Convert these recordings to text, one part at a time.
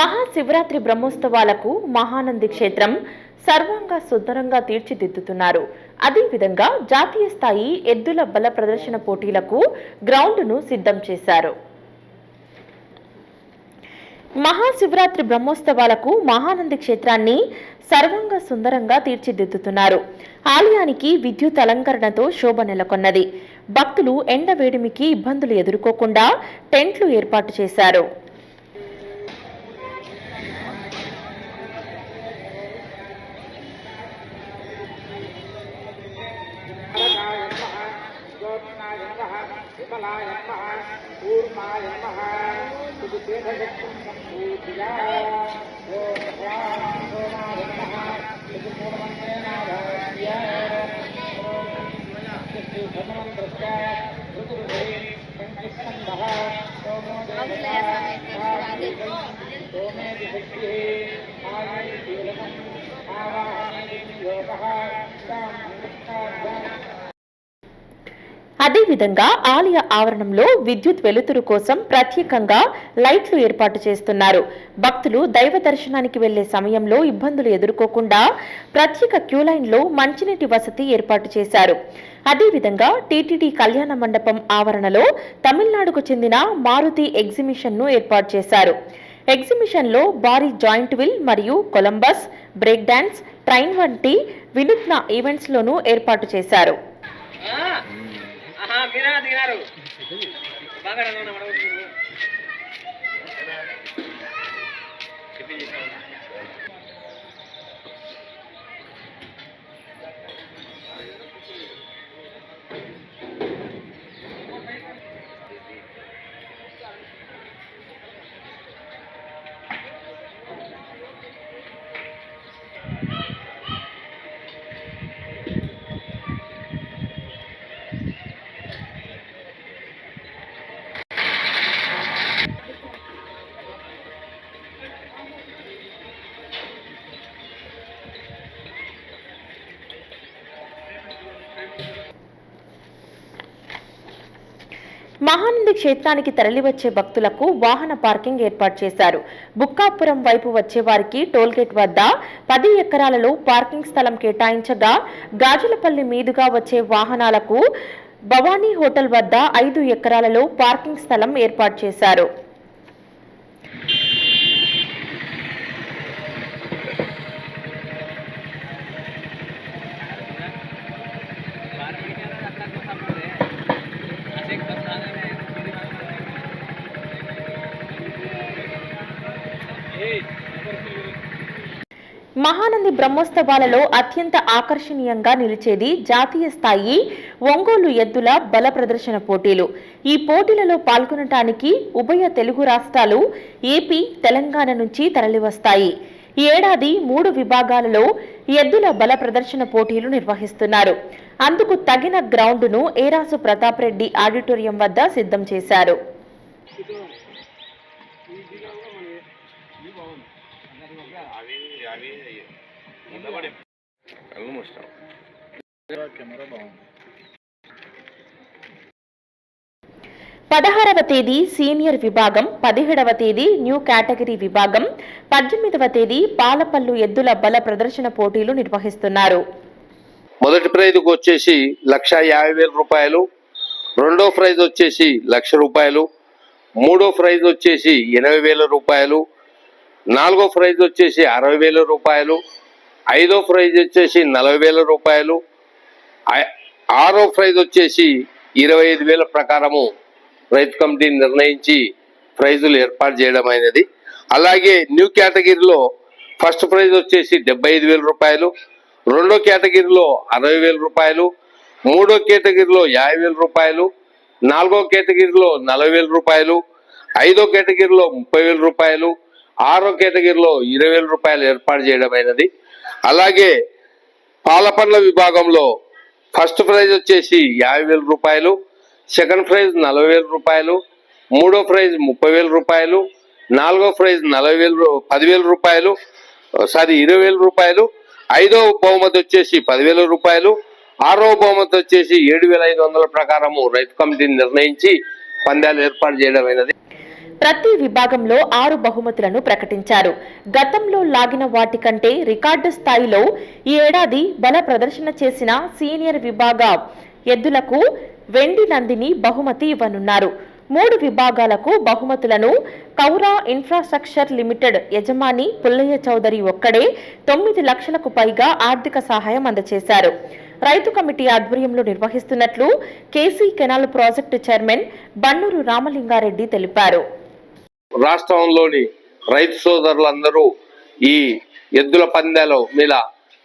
మహాశివరాత్రి బ్రహ్మోత్సవాలకు మహానంది క్షేత్రం సర్వంగా సుందరంగా తీర్చిదిద్దుతున్నారు. అదేవిధంగా జాతీయ స్థాయి ఎద్దుల బల ప్రదర్శన పోటీలకు గ్రౌండ్ను సిద్ధం చేశారు. మహాశివరాత్రి బ్రహ్మోత్సవాలకు మహానంది క్షేత్రాన్ని సర్వంగా సుందరంగా తీర్చిదిద్దుతున్నారు. ఆలయానికి విద్యుత్ అలంకరణతో శోభ నెలకొన్నది. భక్తులు ఎండ వేడిమికి ఇబ్బందులు ఎదుర్కోకుండా టెంట్లు ఏర్పాటు చేశారు. निर्मलाय नमः पूर्णाय नमः। అదేవిధంగా ఆలయ ఆవరణంలో విద్యుత్ వెలుతురు కోసం ప్రత్యేకంగా లైట్లు ఏర్పాటు చేస్తున్నారు. భక్తులు దైవ దర్శనానికి వెళ్ళే సమయంలో ఇబ్బందులు ఎదుర్కోకుండా ప్రత్యేక క్యూ లైన్లో మంచినీటి వసతి ఏర్పాటు చేశారు. అదేవిధంగా టీటీడీ కళ్యాణ మండపం ఆవరణలో తమిళనాడుకు చెందిన మారుతి ఎగ్జిబిషన్ను ఏర్పాటు చేశారు. ఎగ్జిబిషన్లో భారీ జాయింట్ విల్ మరియు కొలంబస్ బ్రేక్ డాన్స్ ట్రైన్ వంటి వినూత్న ఈవెంట్స్లోనూ ఏర్పాటు చేశారు. ఆహా తినారు దిగారు బాగా నన్ను మహానంది క్షేత్రానికి తరలివచ్చే భక్తులకు వాహన పార్కింగ్ ఏర్పాటు చేశారు. బుక్కాపురం వైపు వచ్చే వారికి టోల్గేట్ వద్ద పది ఎకరాలలో పార్కింగ్ స్థలం కేటాయించగా గాజులపల్లి మీదుగా వచ్చే వాహనాలకు భవానీ హోటల్ వద్ద ఐదు ఎకరాలలో పార్కింగ్ స్థలం ఏర్పాటు చేశారు. మహానంది బ్రహ్మోత్సవాలలో అత్యంత ఆకర్షణీయంగా నిలిచేది జాతీయ స్థాయి ఒంగోలు ఎద్దుల బల ప్రదర్శన పోటీలు. ఈ పోటీలలో పాల్గొనటానికి ఉభయ తెలుగు రాష్ట్రాలు ఏపీ తెలంగాణ నుంచి తరలివస్తాయి. ఈ ఏడాది మూడు విభాగాలలో ఎద్దుల బల ప్రదర్శన పోటీలు నిర్వహిస్తున్నారు. అందుకు తగిన గ్రౌండ్ను ఏరాసు ప్రతాప్ రెడ్డి ఆడిటోరియం వద్ద సిద్ధం చేశారు. కళ్ళు మూస్తాం పదహారవ తేదీ సీనియర్ విభాగం పదిహేడవ తేదీ న్యూ కేటగిరీ విభాగం పద్దెనిమిదవ తేదీ పాలపల్లు ఎద్దుల బల ప్రదర్శన పోటీలు నిర్వహిస్తున్నారు. మొదటి ప్రైజ్కి వచ్చేసి లక్ష యాభై వేల రూపాయలు రెండో ప్రైజ్ వచ్చేసి లక్ష రూపాయలు మూడో ప్రైజ్ వచ్చేసి ఎనభై వేల రూపాయలు నాలుగో ప్రైజ్ వచ్చేసి అరవై వేల రూపాయలు ఐదో ప్రైజ్ వచ్చేసి నలభై వేల రూపాయలు. ఆరో ప్రైజ్ వచ్చేసి ఇరవై ఐదు వేల ప్రకారము రైతు కమిటీ నిర్ణయించి ప్రైజులు ఏర్పాటు చేయడం అయినది. అలాగే న్యూ కేటగిరీలో ఫస్ట్ ప్రైజ్ వచ్చేసి డెబ్బై ఐదు వేల రూపాయలు. రెండో కేటగిరీలో అరవై వేల రూపాయలు. మూడో కేటగిరీలో యాభై వేల రూపాయలు. నాలుగో కేటగిరీలో నలభై వేల రూపాయలు. ఐదో కేటగిరీలో ముప్పై వేల రూపాయలు. ఆరో కేటగిరీలో ఇరవై వేల రూపాయలు ఏర్పాటు చేయడమైనది అలాగే పాలపండ్ల విభాగంలో ఫస్ట్ ప్రైజ్ వచ్చేసి యాభై వేల రూపాయలు సెకండ్ ప్రైజ్ నలభై వేల రూపాయలు మూడో ప్రైజ్ ముప్పై వేల రూపాయలు నాలుగో ప్రైజ్ నలభై వేలు పదివేల రూపాయలు సారీ ఇరవై వేల రూపాయలు ఐదో బహుమతి వచ్చేసి పదివేల రూపాయలు ఆరో బహుమతి వచ్చేసి ఏడు వేల ఐదు వందల ప్రకారము రైతు కమిటీని నిర్ణయించి పందాలు ఏర్పాటు చేయడం అయినది. ప్రతి విభాగంలో ఆరు బహుమతులను ప్రకటించారు. గతంలో లాగిన వాటి కంటే రికార్డు స్థాయిలో ఈ ఏడాది బల ప్రదర్శన చేసిన సీనియర్ విభాగ ఎద్దులకు వెండి నందిని బహుమతి ఇవ్వనున్నారు. మూడు విభాగాలకు బహుమతులను కౌరా ఇన్ఫ్రాస్ట్రక్చర్ లిమిటెడ్ యజమాని పుల్లయ్య చౌదరి ఒక్కడే తొమ్మిది లక్షలకు పైగా ఆర్థిక సహాయం అందజేశారు రైతు కమిటీ ఆధ్వర్యంలో నిర్వహిస్తున్నట్లు KC canal project chairman Bannuru Ramalingareddy తెలిపారు. రాష్ట్రంలోని రైతు సోదరులందరూ ఈ ఎద్దుల పందాల మీద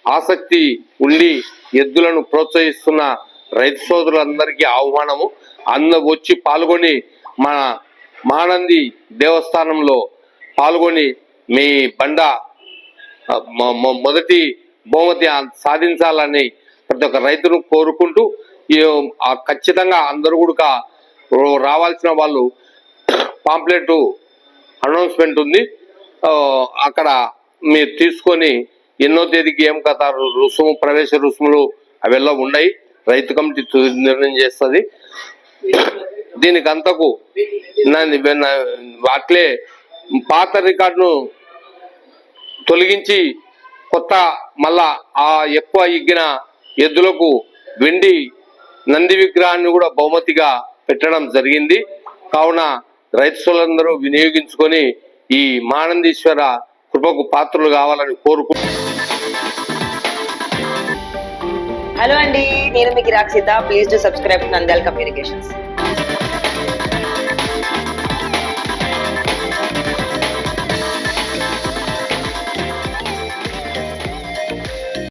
ఆసక్తి ఉండి ఎద్దులను ప్రోత్సహిస్తున్న రైతు సోదరులందరికీ ఆహ్వానము. అంద వచ్చి పాల్గొని మన మానంది దేవస్థానంలో పాల్గొని మీ బండ మొదటి బహుమతి సాధించాలని ప్రతి ఒక్క రైతును కోరుకుంటూ ఖచ్చితంగా అందరూ కూడా రావాల్సిన వాళ్ళు పాంప్లెట్ అనౌన్స్మెంట్ ఉంది. అక్కడ మీరు తీసుకొని ఎన్నో తేదీకి ఏం కథ రుసుము ప్రవేశ రుసుములు అవెల్లా ఉన్నాయి రైతు కమిటీ నిర్ణయం చేస్తుంది. దీనికి అంతకు అట్లే పాత రికార్డును తొలగించి కొత్త మళ్ళా ఆ ఎక్కువ ఇగ్గిన ఎద్దులకు వెండి నంది విగ్రహాన్ని కూడా బహుమతిగా పెట్టడం జరిగింది. కావున రైతులందరూ వినియోగించుకొని ఈ మానందీశ్వర కృపకు పాత్రలు కావాలని కోరుకు హలో అండి నేను మీకు Rakshitha. Please to subscribe Nandal communications